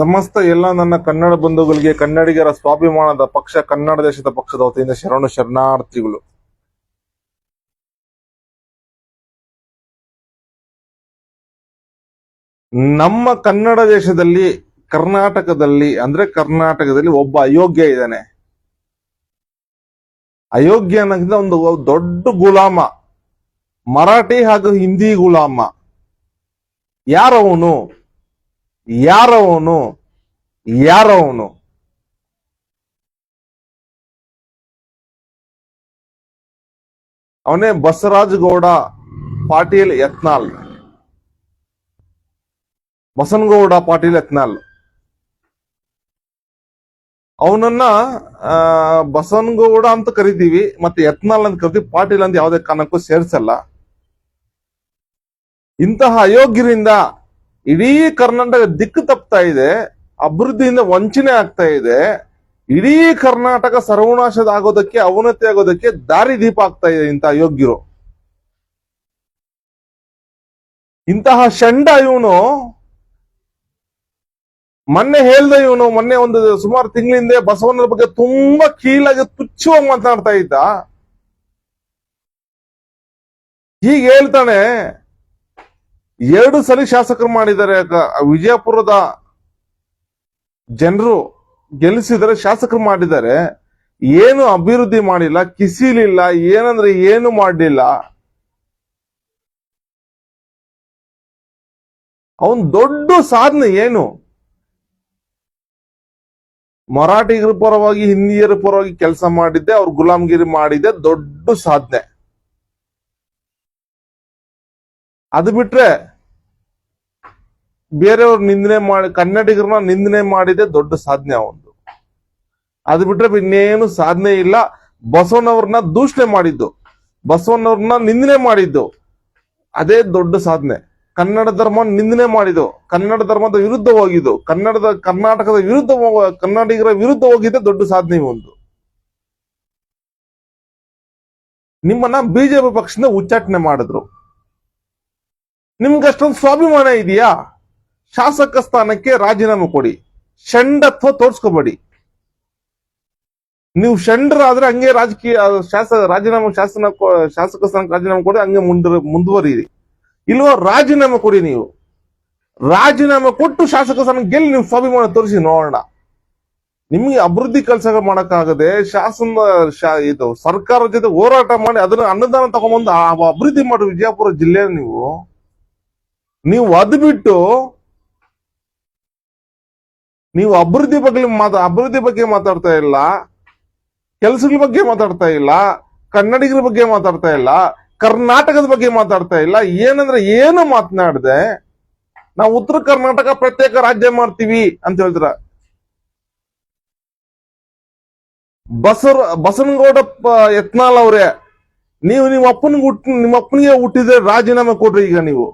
ಸಮಸ್ತ ಎಲ್ಲ ನನ್ನ ಕನ್ನಡ ಬಂಧುಗಳಿಗೆ, ಕನ್ನಡಿಗರ ಸ್ವಾಭಿಮಾನದ ಪಕ್ಷ, ಕನ್ನಡ ದೇಶದ ಪಕ್ಷದ ವತಿಯಿಂದ ಶರಣು ಶರಣಾರ್ಥಿಗಳು. ನಮ್ಮ ಕನ್ನಡ ದೇಶದಲ್ಲಿ, ಕರ್ನಾಟಕದಲ್ಲಿ, ಅಂದ್ರೆ ಕರ್ನಾಟಕದಲ್ಲಿ ಒಬ್ಬ ಅಯೋಗ್ಯ ಇದ್ದಾನೆ. ಅಯೋಗ್ಯ ಅನ್ನೋದ್ರಿಂದ ಒಂದು ದೊಡ್ಡ ಗುಲಾಮ. ಮರಾಠಿ ಹಾಗೂ ಹಿಂದಿ ಗುಲಾಮ. ಯಾರವನು? ಯಾರವನು? ಯಾರವನು ಅವನೇ. ಬಸವರಾಜ ಗೌಡ ಪಾಟೀಲ್ ಯತ್ನಾಲ್ ಬಸನಗೌಡ ಪಾಟೀಲ್ ಯತ್ನಾಲ್ ಅವನನ್ನ ಆ, ಬಸವನಗೌಡ ಅಂತ ಕರಿತೀವಿ ಮತ್ತೆ ಯತ್ನಾಲ್ ಅಂತ ಕರಿತೀವಿ ಪಾಟೀಲ್ ಅಂತ ಯಾವುದೇ ಕಾರಣಕ್ಕೂ ಸೇರಿಸಲ್ಲ. ಇಂತಹ ಅಯೋಗ್ಯರಿಂದ ಇಡೀ ಕರ್ನಾಟಕ ದಿಕ್ಕು ತಪ್ತಾ ಇದೆ. ಅಭಿವೃದ್ಧಿಯಿಂದ ವಂಚನೆ ಆಗ್ತಾ ಇದೆ. ಇಡೀ ಕರ್ನಾಟಕ ಸರ್ವನಾಶದ ಆಗೋದಕ್ಕೆ ಅವನತಿ ಆಗೋದಕ್ಕೆ ದಾರಿ ದೀಪ ಆಗ್ತಾ ಇದೆ ಇಂತಹ ಯೋಗ್ಯರು. ಇಂತಹ ಷಂಡ ಇವನು, ಮೊನ್ನೆ ಹೇಳ್ದ ಇವನು, ಮೊನ್ನೆ ಒಂದು ಸುಮಾರು ತಿಂಗಳಿಂದ ಬಸವಣ್ಣ ಬಗ್ಗೆ ತುಂಬಾ ಕೀಳಾಗಿ ತುಚ್ಛವಾಗಿ ಮಾತನಾಡ್ತಾ ಇದ್ದ. ಹೀಗೆ ಹೇಳ್ತಾನೆ, ಎರಡು ಸಲ ಶಾಸಕರು ಮಾಡಿದ್ದಾರೆ ವಿಜಯಪುರದ ಜನರು ಗೆಲ್ಲಿಸಿದರೆ ಶಾಸಕರು ಮಾಡಿದ್ದಾರೆ. ಏನು ಅಭಿವೃದ್ಧಿ ಮಾಡಿಲ್ಲ, ಕಿಸಿಲಿಲ್ಲ, ಏನಂದ್ರೆ ಏನು ಮಾಡಲಿಲ್ಲ. ಅವನ್ ದೊಡ್ಡ ಸಾಧನೆ ಏನು? ಮರಾಠಿಗರ ಪರವಾಗಿ, ಹಿಂದಿಯರ ಪರವಾಗಿ ಕೆಲಸ ಮಾಡಿದ್ದೆ, ಅವ್ರ ಗುಲಾಮಗಿರಿ ಮಾಡಿದ್ದೆ, ದೊಡ್ಡ ಸಾಧನೆ. ಅದು ಬಿಟ್ರೆ ಬೇರೆಯವ್ರ ನಿಂದನೆ ಮಾಡಿ ಕನ್ನಡಿಗರನ್ನ ನಿಂದನೆ ಮಾಡಿದೆ ದೊಡ್ಡ ಸಾಧನೆ ಅವನು ಅದು ಬಿಟ್ರೆ ಇನ್ನೇನು ಸಾಧನೆ ಇಲ್ಲ. ಬಸವನವ್ರನ್ನ ದೂಷಣೆ ಮಾಡಿದ್ದು. ಬಸವನವ್ರನ್ನ ನಿಂದನೆ ಮಾಡಿದ್ದು. ಅದೇ ದೊಡ್ಡ ಸಾಧನೆ. ಕನ್ನಡ ಧರ್ಮ ನಿಂದನೆ ಮಾಡಿದ್ದು. ಕನ್ನಡ ಧರ್ಮದ ವಿರುದ್ಧ ಹೋಗಿದ್ದು. ಕನ್ನಡದ, ಕರ್ನಾಟಕದ ವಿರುದ್ಧ ಕನ್ನಡಿಗರ ವಿರುದ್ಧ ಹೋಗಿದ್ದೆ ದೊಡ್ಡ ಸಾಧನೆ ಒಂದು. ನಿಮ್ಮನ್ನ ಬಿಜೆಪಿ ಪಕ್ಷದಿಂದ ಉಚ್ಚಾಟನೆ ಮಾಡಿದ್ರು. ನಿಮ್ಗೆ ಅಷ್ಟೊಂದು ಸ್ವಾಭಿಮಾನ ಇದೆಯಾ? ಶಾಸಕ ಸ್ಥಾನಕ್ಕೆ ರಾಜೀನಾಮೆ ಕೊಡಿ. ಷಂಡತ್ವ ತೋರಿಸ್ಕೋಬೇಡಿ. ನೀವು ಷಂಡರಾದ್ರೆ ಹಂಗೆ ರಾಜಕೀಯ ಶಾಸಕ ರಾಜೀನಾಮೆ ಶಾಸನ ಶಾಸಕ ಸ್ಥಾನಕ್ಕೆ ರಾಜೀನಾಮೆ ಕೊಡಿ, ಹಂಗೆ ಮುಂದ ಮುಂದುವರಿಯಿರಿ. ಇಲ್ವೋ ರಾಜೀನಾಮೆ ಕೊಡಿ ನೀವು. ರಾಜೀನಾಮೆ ಕೊಟ್ಟು ಶಾಸಕ ಸ್ಥಾನ ಗೆಲ್ಲಿ ನೀವು ಸ್ವಾಭಿಮಾನ ತೋರಿಸಿ ನೋಡೋಣ. ನಿಮಗೆ ಅಭಿವೃದ್ಧಿ ಕೆಲಸ ಮಾಡಕ್ಕಾಗದೆ ಶಾಸನ ಇದು ಸರ್ಕಾರದ ಜೊತೆ ಹೋರಾಟ ಮಾಡಿ ಅದನ್ನ ಅನುದಾನ ತಗೊಂಡ್ಬಂದು ಅಭಿವೃದ್ಧಿ ಮಾಡಿ ವಿಜಯಪುರ ಜಿಲ್ಲೆ ನೀವು ನೀವು ಅದ್ ಬಿಟ್ಟು ನೀವು ಅಭಿವೃದ್ಧಿ ಬಗ್ಗೆ ಮಾತಾ, ಅಭಿವೃದ್ಧಿ ಬಗ್ಗೆ ಮಾತಾಡ್ತಾ ಇಲ್ಲ, ಕೆಲಸಗಳ ಬಗ್ಗೆ ಮಾತಾಡ್ತಾ ಇಲ್ಲ, ಕನ್ನಡಿಗರ ಬಗ್ಗೆ ಮಾತಾಡ್ತಾ ಇಲ್ಲ, ಕರ್ನಾಟಕದ ಬಗ್ಗೆ ಮಾತಾಡ್ತಾ ಇಲ್ಲ, ಏನಂದ್ರೆ ಏನು ಮಾತನಾಡದೆ, ನಾವು ಉತ್ತರ ಕರ್ನಾಟಕ ಪ್ರತ್ಯೇಕ ರಾಜ್ಯ ಮಾಡ್ತೀವಿ ಅಂತ ಹೇಳಿದ್ರ ಬಸರ್, ಬಸನಗೌಡ ಯತ್ನಾಲ್ ಅವರೇ, ನೀವು ನಿಮ್ಮ ಅಪ್ಪನಿಗೆ ಹುಟ್ಟ ನಿಮ್ಮ ಅಪ್ಪನಿಗೆ ಹುಟ್ಟಿದ್ರೆ ರಾಜೀನಾಮೆ ಕೊಡ್ರಿ ಈಗ ನೀವು.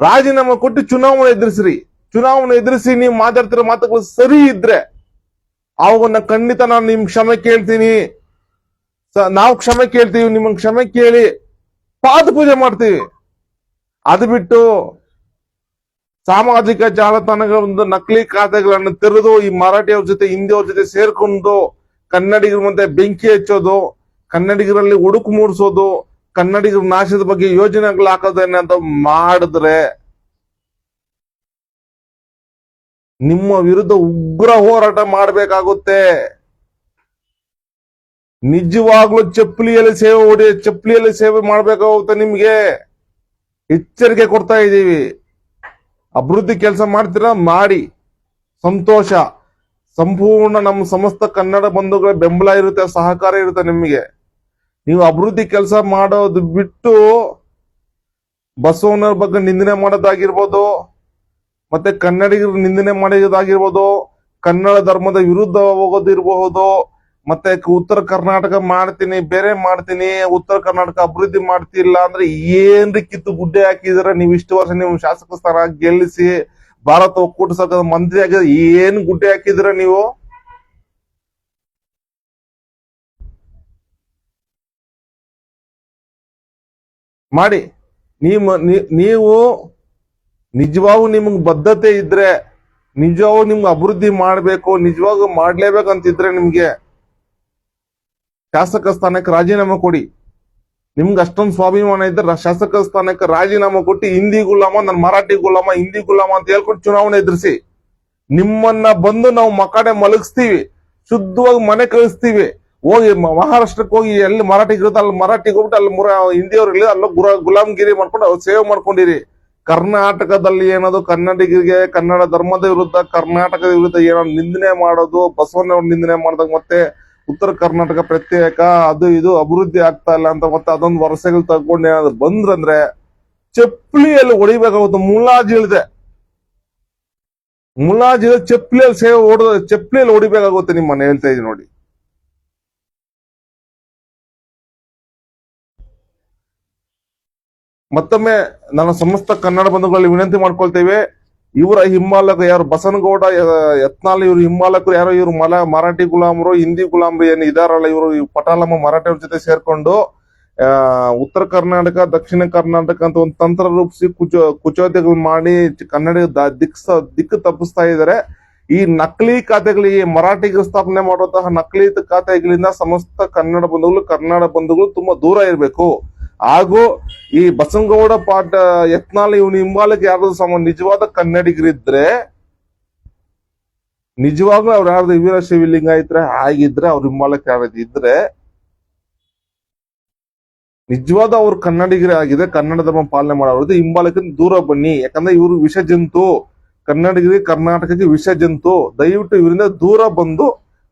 ರಾಜೀನಾಮೆ ಕೊಟ್ಟು ಚುನಾವಣೆ ಎದುರಿಸ್ರಿ. ಚುನಾವಣೆ ಎದುರಿಸಿ ನೀವು ಮಾತಾಡ್ತಿರೋ ಮಾತುಗಳು ಸರಿ ಇದ್ರೆ ಅವಾಗ ನಾ ಖಂಡಿತ ನಾನು ನಿಮ್ ಕ್ಷಮೆ ಕೇಳ್ತೀನಿ. ನಾವು ಕ್ಷಮೆ ಕೇಳ್ತೀವಿ ನಿಮ್ಮ ಕ್ಷಮೆ ಕೇಳಿ ಪಾದ ಪೂಜೆ ಮಾಡ್ತೀವಿ. ಅದು ಬಿಟ್ಟು ಸಾಮಾಜಿಕ ಜಾಲತಾಣಗಳ ಒಂದು ನಕಲಿ ಖಾತೆಗಳನ್ನು ತೆರೆದು ಈ ಮರಾಠಿಯವ್ರ ಜೊತೆ, ಹಿಂದಿಯವ್ರ ಜೊತೆ ಸೇರ್ಕೊಂಡು ಕನ್ನಡಿಗರ ಮುಂದೆ ಬೆಂಕಿ ಹಚ್ಚೋದು, ಕನ್ನಡಿಗರಲ್ಲಿ ಉಡುಕು ಮೂಡಿಸೋದು, ಕನ್ನಡಿಗರ ನಾಶದ ಬಗ್ಗೆ ಯೋಜನೆಗಳು ಹಾಕೋದನ್ನ ಮಾಡಿದ್ರೆ ನಿಮ್ಮ ವಿರುದ್ಧ ಉಗ್ರ ಹೋರಾಟ ಮಾಡಬೇಕಾಗುತ್ತೆ. ನಿಜವಾಗ್ಲೂ ಚಪ್ಪಲಿಯಲ್ಲಿ ಸೇವೆ ಹೊಡಿ, ಚಪ್ಪಲಿಯಲ್ಲಿ ಸೇವೆ ಮಾಡಬೇಕಾಗುತ್ತೆ ನಿಮ್ಗೆ. ಎಚ್ಚರಿಕೆ ಕೊಡ್ತಾ ಇದ್ದೀವಿ. ಅಭಿವೃದ್ಧಿ ಕೆಲಸ ಮಾಡ್ತೀರಾ? ಮಾಡಿ. ಸಂತೋಷ. ಸಂಪೂರ್ಣ ನಮ್ಮ ಸಮಸ್ತ ಕನ್ನಡ ಬಂಧುಗಳ ಬೆಂಬಲ ಇರುತ್ತೆ, ಸಹಕಾರ ಇರುತ್ತೆ ನಿಮಗೆ. ನೀವು ಅಭಿವೃದ್ಧಿ ಕೆಲಸ ಮಾಡೋದು ಬಿಟ್ಟು ಬಸವನ ಬಗ್ಗೆ ನಿಂದನೆ ಮಾಡೋದಾಗಿರ್ಬೋದು. ಮತ್ತೆ ಕನ್ನಡಿಗರು ನಿಂದನೆ ಮಾಡಿರೋದಾಗಿರ್ಬೋದು, ಕನ್ನಡ ಧರ್ಮದ ವಿರುದ್ಧ ಹೋಗೋದಿರಬಹುದು ಮತ್ತೆ ಉತ್ತರ ಕರ್ನಾಟಕ ಮಾಡ್ತೀನಿ, ಬೇರೆ ಮಾಡ್ತೀನಿ, ಉತ್ತರ ಕರ್ನಾಟಕ ಅಭಿವೃದ್ಧಿ ಮಾಡ್ತಿಲ್ಲ ಅಂದ್ರೆ ಏನ್ರಿ ಕಿತ್ತು ಗುಡ್ಡೆ ಹಾಕಿದ್ರೆ? ನೀವು ಇಷ್ಟು ವರ್ಷ ನೀವು ಶಾಸಕ ಸ್ಥಾನ ಗೆಲ್ಲಿಸಿ, ಭಾರತ ಒಕ್ಕೂಟ ಸರ್ಕಾರದ ಮಂತ್ರಿ ಆಗಿದ್ರೆ ಏನ್ ಗುಡ್ಡೆ ಹಾಕಿದ್ರ ನೀವು? ಮಾಡಿ ನೀವು ನಿಜವಾಗೂ ನಿಮಗೆ ಬದ್ಧತೆ ಇದ್ರೆ, ನಿಜವಾಗೂ ನಿಮ್ಗೆ ಅಭಿವೃದ್ಧಿ ಮಾಡಬೇಕು, ನಿಜವಾಗೂ ಮಾಡ್ಲೇಬೇಕಂತಿದ್ರೆ ನಿಮ್ಗೆ ಶಾಸಕ ಸ್ಥಾನಕ್ಕೆ ರಾಜೀನಾಮೆ ಕೊಡಿ. ನಿಮ್ಗೆ ಅಷ್ಟೊಂದು ಸ್ವಾಭಿಮಾನ ಇದ್ರೆ ಶಾಸಕ ಸ್ಥಾನಕ್ಕೆ ರಾಜೀನಾಮೆ ಕೊಟ್ಟು ಹಿಂದಿ ಗುಲಾಮ ನನ್ನ ಮರಾಠಿ ಗುಲಾಮ, ಹಿಂದಿ ಗುಲಾಮ ಅಂತ ಹೇಳ್ಕೊಂಡು ಚುನಾವಣೆ ಎದುರಿಸಿ. ನಿಮ್ಮನ್ನ ಬಂದು ನಾವು ಮಕಾಡೆ ಮಲಗಿಸ್ತೀವಿ, ಶುದ್ಧವಾಗಿ ಮನೆ ಕಳಿಸ್ತೀವಿ. ಹೋಗಿ ಮಹಾರಾಷ್ಟ್ರಕ್ಕೆ ಹೋಗಿ ಎಲ್ಲಿ ಮರಾಠಿ ಇರುತ್ತೆ, ಅಲ್ಲಿ ಮರಾಠಿಗೆ ಹೋಗ್ಬಿಟ್ಟು ಅಲ್ಲಿ ಮುರ ಹಿಂದಿಯವ್ರಿಗೆ ಅಲ್ಲೋ ಅಲ್ಲ ಗುರ ಗುಲಾಮ್ಗಿರಿ ಮಾಡ್ಕೊಂಡು ಸೇವೆ ಮಾಡ್ಕೊಂಡಿರಿ. ಕರ್ನಾಟಕದಲ್ಲಿ ಏನದು? ಕನ್ನಡಿಗರಿಗೆ ಕನ್ನಡ ಧರ್ಮದ ವಿರುದ್ಧ, ಕರ್ನಾಟಕದ ವಿರುದ್ಧ ಏನೋ ನಿಂದನೆ ಮಾಡೋದು, ಬಸವಣ್ಣವ್ರ ನಿಂದನೆ ಮಾಡಿದಾಗ ಮತ್ತೆ ಉತ್ತರ ಕರ್ನಾಟಕ ಪ್ರತ್ಯೇಕ, ಅದು ಇದು ಅಭಿವೃದ್ಧಿ ಆಗ್ತಾ ಇಲ್ಲ ಅಂತ ಮತ್ತೆ ಅದೊಂದು ವರ್ಷಗಳು ತಗೊಂಡು ಏನಾದ್ರು ಬಂದ್ರಂದ್ರೆ ಚಪ್ಪಲಿಯಲ್ಲಿ ಹೊಡಿಬೇಕಾಗುತ್ತೆ. ಮುಲಾಜಿ ಇಳಿದೆ. ಮುಲಾಜಿ ಇಳಿದ ಚಪ್ಪಲಿಯಲ್ಲಿ ಸೇವೆ ಹೊಡೆದ ಚಪ್ಪಲಿಯಲ್ಲಿ ಹೊಡಿಬೇಕಾಗುತ್ತೆ ನಿಮ್ಮನ್ನ ಹೇಳ್ತಾ ಇದ್ದೀನಿ ನೋಡಿ. ಮತ್ತೊಮ್ಮೆ ನನ್ನ ಸಮಸ್ತ ಕನ್ನಡ ಬಂಧುಗಳಲ್ಲಿ ವಿನಂತಿ ಮಾಡ್ಕೊಳ್ತೇವೆ. ಇವರ ಹಿಮ್ಮಾಲಕರು ಯಾರು? ಬಸನಗೌಡ ಯತ್ನಾಲ್ ಇವರು ಹಿಮ್ಮಾಲಕರು ಯಾರೋ? ಇವರು ಮಲ, ಮರಾಠಿ ಗುಲಾಮರು, ಹಿಂದಿ ಗುಲಾಮರು ಏನು ಇದಾರಲ್ಲ ಇವರು? ಪಟಾಲಮ್ಮ ಮರಾಠಿಯವ್ರ ಜೊತೆ ಸೇರ್ಕೊಂಡು ಉತ್ತರ ಕರ್ನಾಟಕ, ದಕ್ಷಿಣ ಕರ್ನಾಟಕ ಅಂತ ಒಂದು ತಂತ್ರ ರೂಪಿಸಿ ಕುಚೋ, ಕುಚೋದ್ಯಗಳು ಮಾಡಿ ಕನ್ನಡ ದಿಕ್ ದಿಕ್ಕು ತಪ್ಪಿಸ್ತಾ ಇದ್ದಾರೆ. ಈ ನಕಲಿ ಖಾತೆಗಳಿಗೆ ಮರಾಠಿಗೆ ಸ್ಥಾಪನೆ ಮಾಡುವಂತಹ ನಕಲಿ ಖಾತೆಗಳಿಂದ ಸಮಸ್ತ ಕನ್ನಡ ಬಂಧುಗಳು ಕನ್ನಡ ಬಂಧುಗಳು ತುಂಬಾ ದೂರ ಇರಬೇಕು. ಹಾಗೂ ಈ ಬಸನಗೌಡ ಪಾಠ ಯತ್ನಾಲ್ ಇವನು ಹಿಂಬಾಲಕ್ಕೆ ಯಾರಾದ್ರೂ ಸಮ ನಿಜವಾದ ಕನ್ನಡಿಗರಿದ್ರೆ, ನಿಜವಾಗ್ಲೂ ಅವ್ರು ಯಾರ್ದು? ವೀರಶೈವ ಇದ್ರೆ ಆಗಿದ್ರೆ ಅವ್ರ ಹಿಂಬಾಲಕ್ಕೆ ಯಾರಾದ್ರು ಇದ್ರೆ, ನಿಜವಾದ ಅವ್ರು ಕನ್ನಡಿಗರೇ ಆಗಿದೆ, ಕನ್ನಡ ಧರ್ಮ ಪಾಲನೆ ಮಾಡೋದು ಹಿಂಬಾಲಕ್ಕಿಂತ ದೂರ ಬನ್ನಿ. ಯಾಕಂದ್ರೆ ಇವರು ವಿಷ ಜಂತು, ಕನ್ನಡಿಗರಿಗೆ, ಕರ್ನಾಟಕಕ್ಕೆ ವಿಷ ಜಂತು. ದಯವಿಟ್ಟು ಇವರಿಂದ ದೂರ ಬಂದು,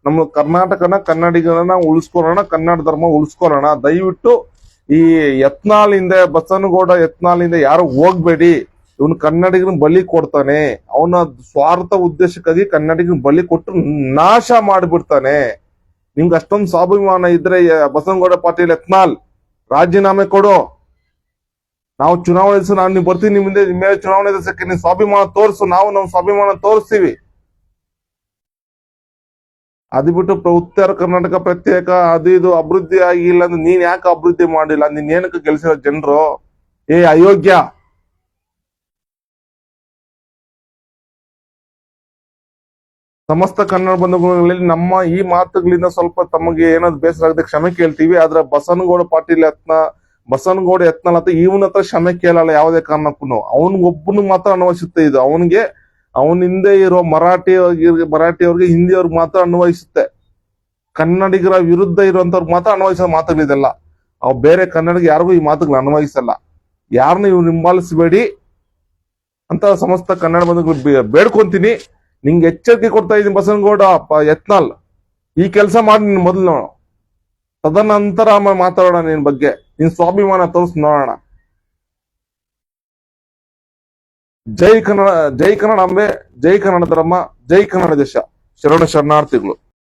ನಮ್ಮ ಕರ್ನಾಟಕನ ಕನ್ನಡಿಗರನ್ನ ಉಳಿಸ್ಕೊಳ್ಳೋಣ, ಕನ್ನಡ ಧರ್ಮ ಉಳಿಸ್ಕೊಳ್ಳೋಣ. ದಯವಿಟ್ಟು ಈ ಯತ್ನಾಳಿಂದ ಬಸನಗೌಡ ಯತ್ನಾಳಿಂದ ಯಾರು ಹೋಗ್ಬೇಡಿ. ಇವನು ಕನ್ನಡಿಗನ ಬಲಿ ಕೊಡ್ತಾನೆ. ಅವನ ಸ್ವಾರ್ಥ ಉದ್ದೇಶಕ್ಕಾಗಿ ಕನ್ನಡಿಗನ ಬಲಿ ಕೊಟ್ಟು ನಾಶ ಮಾಡಿಬಿಡ್ತಾನೆ. ನಿಮ್ಗೆ ಅಷ್ಟೊಂದು ಸ್ವಾಭಿಮಾನ ಇದ್ರೆ ಬಸನಗೌಡ ಪಾಟೀಲ್ ಯತ್ನಾಲ್ ರಾಜೀನಾಮೆ ಕೊಡು. ನಾವು ಚುನಾವಣೆ ನಾನು ನೀವು ಬರ್ತೀನಿ ನಿಮ್ಮ ಮುಂದೆ ನಿಮ್ಮ ಮೇಲೆ ಚುನಾವಣೆ ನೀನು ಸ್ವಾಭಿಮಾನ ತೋರಿಸು. ನಾವು ನಮ್ಮ ಸ್ವಾಭಿಮಾನ ತೋರಿಸ್ತೀವಿ. ಅದು ಬಿಟ್ಟು ಉತ್ತರ ಕರ್ನಾಟಕ ಪ್ರತ್ಯೇಕ ಅದು ಇದು ಅಭಿವೃದ್ಧಿ ಆಗಿಲ್ಲ ಅಂದ್ರೆ ನೀನ್ ಯಾಕೆ ಅಭಿವೃದ್ಧಿ ಮಾಡಿಲ್ಲ? ನೀನ್ ಏನಕ್ಕೆ ಗೆಲ್ಸಿರೋ ಜನರು? ಏ, ಅಯೋಗ್ಯ. ಸಮಸ್ತ ಕನ್ನಡ ಬಂಧುಗಳಲ್ಲಿ ನಮ್ಮ ಈ ಮಾತುಗಳಿಂದ ಸ್ವಲ್ಪ ತಮಗೆ ಏನಾದ್ರು ಬೇಸರ ಆಗದೆ ಕ್ಷಮೆ ಕೇಳ್ತೀವಿ. ಆದ್ರೆ ಬಸನಗೌಡ ಪಾಟೀಲ್ ಯತ್ನ, ಬಸನಗೌಡ ಅಂತ ಇವನ ಹತ್ರ ಕ್ಷಮೆ ಕೇಳಲ್ಲ ಯಾವುದೇ ಕಾರಣಕ್ಕೂ ಅವನಿಗೊಬ್ಬನು ಮಾತ್ರ ಅನ್ವಯಿಸುತ್ತೆ ಇದು. ಅವನಿಗೆ ಅವನ ಹಿಂದೆ ಇರೋ ಮರಾಠಿ ಮರಾಠಿಯವ್ರಿಗೆ ಹಿಂದಿಯವ್ರಿಗೆ ಮಾತ್ರ ಅನ್ವಯಿಸುತ್ತೆ. ಕನ್ನಡಿಗರ ವಿರುದ್ಧ ಇರುವಂತವ್ರಿಗೆ ಮಾತ್ರ ಅನ್ವಯಿಸೋ ಮಾತುಗಳಿದೆಲ್ಲ ಅವ್ ಬೇರೆ ಕನ್ನಡಿಗ ಯಾರಿಗೂ ಈ ಮಾತುಗಳು ಅನ್ವಯಿಸಲ್ಲ. ಯಾರನ್ನ ಇವ್ರು ಹಿಂಬಾಲಿಸಬೇಡಿ ಅಂತ ಸಮಸ್ತ ಕನ್ನಡ ಬಂಧುಗಳು ಬೇಡ್ಕೊಂತೀನಿ. ನಿಂಗೆ ಎಚ್ಚರಿಕೆ ಕೊಡ್ತಾ ಇದ್ದೀನಿ ಬಸನಗೌಡ ಯತ್ನಾಲ್ ಈ ಕೆಲಸ ಮಾಡಿ ನಿನ್ ಮೊದಲು ತದನಂತರ ಆಮೇಲೆ ಮಾತಾಡೋಣ ನಿನ್ ಬಗ್ಗೆ. ನಿನ್ ಸ್ವಾಭಿಮಾನ ತೋರಿಸ್ ನೋಡೋಣ. ಜೈ ಕನ್ನಡ ಜೈ ಕನ್ನಡ ಅಂಬೆ ಜೈ ಕನ್ನಡ ಧರ್ಮ ಜೈ ಕನ್ನಡ ದೇಶ. ಶರಣ ಶರಣಾರ್ಥಿಗಳು.